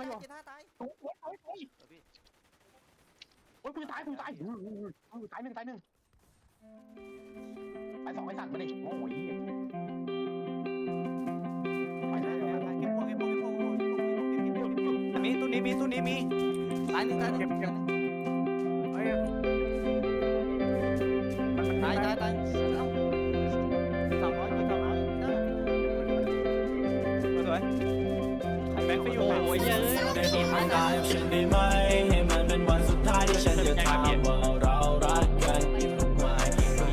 ตายเขาอยู่เจ็ดห้าตายโอ้ยโอ้ยโอ้ยโอ้ยโอ้ยกูจะตายกูจะตายอุ้ยอุ้ยอุ้ยอุ้ยตายหนึ่งตายหนึ่งตายสองไอ้สัตว์มาดิโอ้ยเหี้ยไปเลยเก็บพวกเก็บพวกเก็บพวกเก็บพวกเก็บพวกเก็บพวกมีตู้นี้มีตู้นี้มีตายหนึ่งตายหนึ่งเฮ้ยตายตายตายเอ้าสามร้อยสามร้อยได้สวย เยอะได้ทำงายฉันได้ไหมให้มันเป็นวันสุดท้ายที่ฉันจะถามว่าเรารักกันอยู่ไหม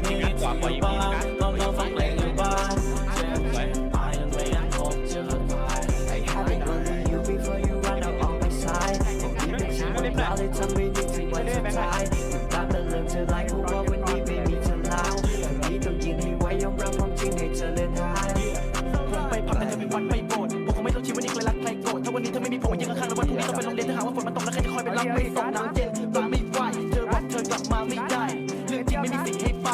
ที่นี้ที่อยู่บ้านลองลองฟังเพลงอยู่บ้านเจ็บไปตายยังไม่อยากพบเจอใคร I haven't only you before you run out on my side ผมคิดถึงฉันมันเราเลยทำไม่นึกถึงวันสุดท้ายาวันนี้เธอไม่มีผมยืนข้างๆแล้ววันพรุ่งนี้ต้องไปโรงเรียนถ้าหากว่าฝนมันตกแล้วใครจะคอยไปรับไม่ส่งน้ำเย็นตอนไม่ไหวเธอบอกเธอกลับมาไม่ได้เรื่องจริงไม่มีสีให้ไป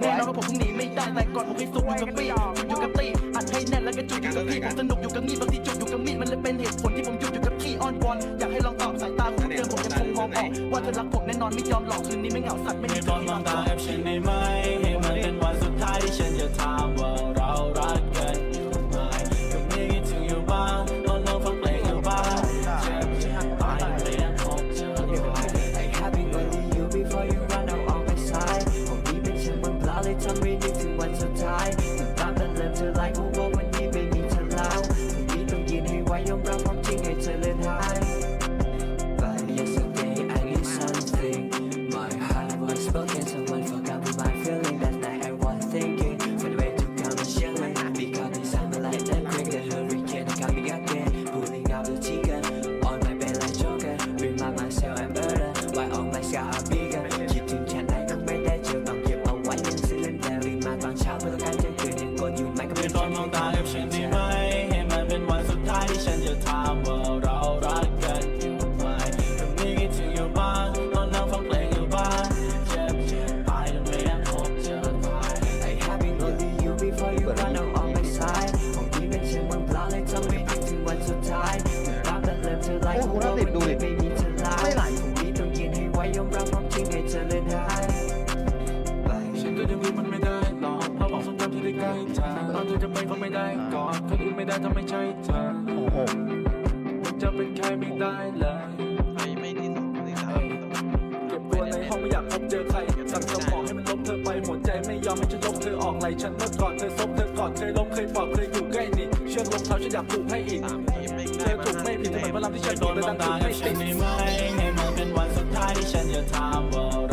แน่นอนว่าผมคงหนีไม่ได้แต่ก่อนผมให้สุกอยู่กับปีอยู่กับตีอัดให้แน่นแล้วก็จุดอยู่กับพี่ผมสนุกอยู่กับมีดบางทีจุดอยู่กับมีดมันเลยเป็นเหตุผลที่ผมหยุดอยู่กับที่อ้อนวอนอยากให้ลองตอบสายตาคู่เดิมผมยังคงมองออกว่าเธอรักผมแน่นอนไม่ยอมหลอกคืนนี้ไม่เหงาสัตว์ไม่มีให้เธออนที่มองตากอดให้ฉันได้ไหมให้มันเป็นวันสุดท้ายที่ฉันจะถามว่า เปล่าเลยทำไม่นึกถึงวันสุดท้าย แต่เริ่มเธอไล่กูว่าวันนี้ไม่มีเธอแล้วไม่ไหลผมนี้ต้องยืนให้ไว้ยอมรับความจริงให้เธอเลือนหายไปฉันก็ยังลืมมันไม่ได้หรอกเพราะบอกทรงจำที่ได้ใกล้เธอตอนเธอจะไปก็ไม่ได้ก่อดคนอื่นไม่ได้ถ้าไม่ใช่เธอโอ้โหมันจะเป็นใครไม่ได้เลยไม่ไม่ที่สองที่สามเก็บตัวในห้องไม่อยากพบเจอใครสั่งสมองให้มันลบเธอไปหัวใจไม่ยอมให้ฉันลบเธอออกไหลฉันเมื่อก่อนเธอซบเธอกอดเคยล้มเคยปลอบเคยอยู่ใกล้ นี่องรอกลงเท้าฉันอยากผูกให้อีกเธอถูกไม่ผิดเธอเหมือนพลังที่ฉันโดนนมแต่องดัตางถูกให้ไม่ฉัตินดได้ไหมให้มันเป็นวันสุดท้ายที่ฉันจะถามว่า